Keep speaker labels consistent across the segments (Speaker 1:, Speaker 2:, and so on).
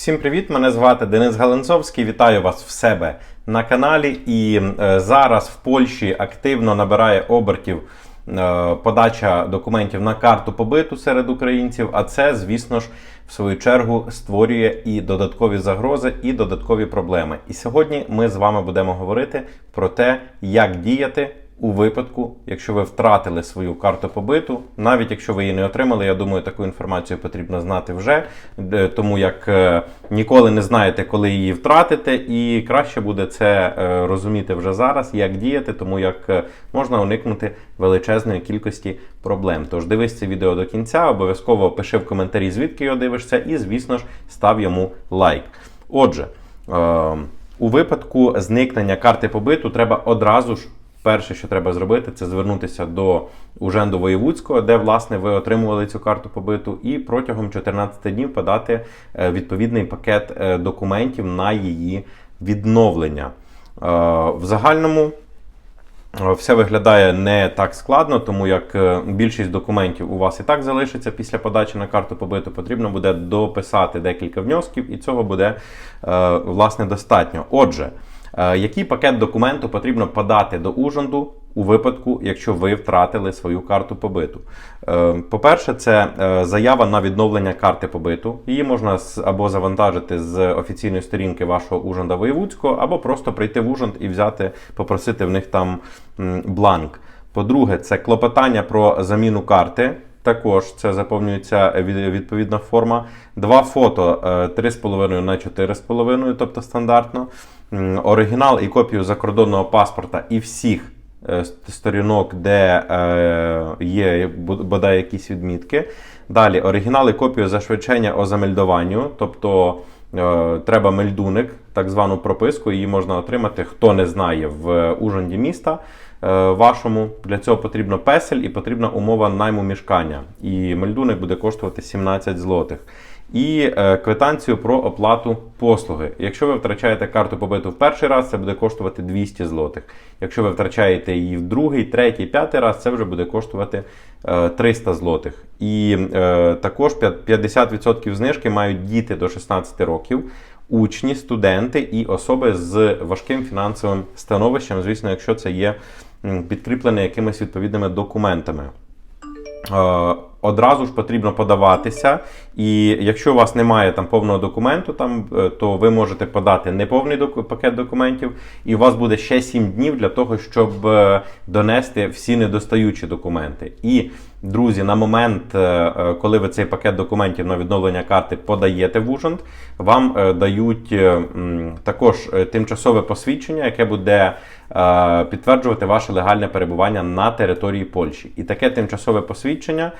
Speaker 1: Всім привіт! Мене звати Денис Галанцовський. Вітаю вас в себе на каналі. І е, зараз в Польщі активно набирає обертів е, подача документів на карту побиту серед українців. А це, звісно ж, в свою чергу створює і додаткові загрози, і додаткові проблеми. І сьогодні ми з вами будемо говорити про те, як діяти. У випадку, якщо ви втратили свою карту побиту, навіть якщо ви її не отримали, я думаю, таку інформацію потрібно знати вже, е, тому як е, ніколи не знаєте, коли її втратите, і краще буде це е, розуміти вже зараз, як діяти, тому як можна уникнути величезної кількості проблем. Тож дивись це відео до кінця, обов'язково пиши в коментарі, звідки його дивишся, і, звісно ж, став йому лайк. Отже, е, у випадку зникнення карти побиту треба одразу ж. Перше, що треба зробити, це звернутися до Уженду Воєвудського, де власне ви отримували цю карту побиту, і протягом 14 днів подати е, відповідний пакет е, документів на її відновлення. Е, В загальному все виглядає не так складно, тому як більшість документів у вас і так залишиться після подачі на карту побиту. Потрібно буде дописати декілька внесків, і цього буде власне достатньо. Отже. Е, Який пакет документу потрібно подати до Ужанду у випадку, якщо ви втратили свою карту побиту? Е, По-перше, це е, заява на відновлення карти побиту. Її можна або завантажити з офіційної сторінки вашого Ужанда Воєвудського, або просто прийти в Ужанд і взяти, попросити в них там бланк. По-друге, це клопотання про заміну карти. Також це заповнюється від- відповідна форма. Два фото е, 3,5 на 4,5, тобто стандартно. Оригінал і копію закордонного паспорта і всіх е, сторінок, де е, є бодай якісь відмітки. Далі оригінал і копію зашвидчення замельдуванню, тобто е, треба мельдуник, так звану прописку, її можна отримати, хто не знає в Ужанді міста е, вашому. Для цього потрібно песель і потрібна умова найму мішкання. І мельдуник буде коштувати 17 злотих. І е, квитанцію про оплату послуги. Якщо ви втрачаєте карту побиту в перший раз, це буде коштувати 200 злотих. Якщо ви втрачаєте її в другий, третій, п'ятий раз, це вже буде коштувати е, 300 злотих. І е, також 50% знижки мають діти до 16 років, учні, студенти і особи з важким фінансовим становищем, звісно, якщо це є підкріплене якимись відповідними документами. Одразу ж потрібно подаватися, і якщо у вас немає там повного документу, там е, то ви можете подати неповний доку- пакет документів, і у вас буде ще 7 днів для того, щоб е, донести всі недостаючі документи. І друзі, на момент, е, коли ви цей пакет документів на відновлення карти подаєте в Ужанд, вам дають також тимчасове посвідчення, яке буде підтверджувати ваше легальне перебування на території Польщі. І таке тимчасове посвідчення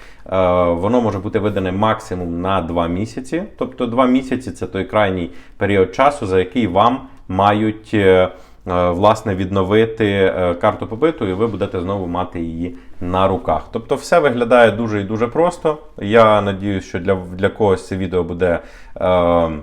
Speaker 1: воно може бути видане максимум на 2 місяці. Тобто 2 місяці це той крайній період часу, за який вам мають. е, е, Власне, відновити е, карту побиту, і ви будете знову мати її на руках. Тобто, все виглядає дуже і дуже просто. Я надіюсь, що для, для когось це відео буде е,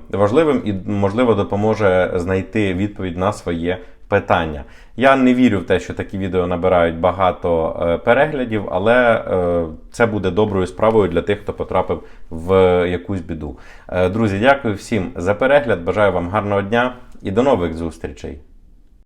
Speaker 1: важливим і, можливо, допоможе знайти відповідь на своє питання. Я не вірю в те, що такі відео набирають багато е, переглядів, але е, це буде доброю справою для тих, хто потрапив в якусь біду. Е, друзі, дякую всім за перегляд. Бажаю вам гарного дня і до нових зустрічей.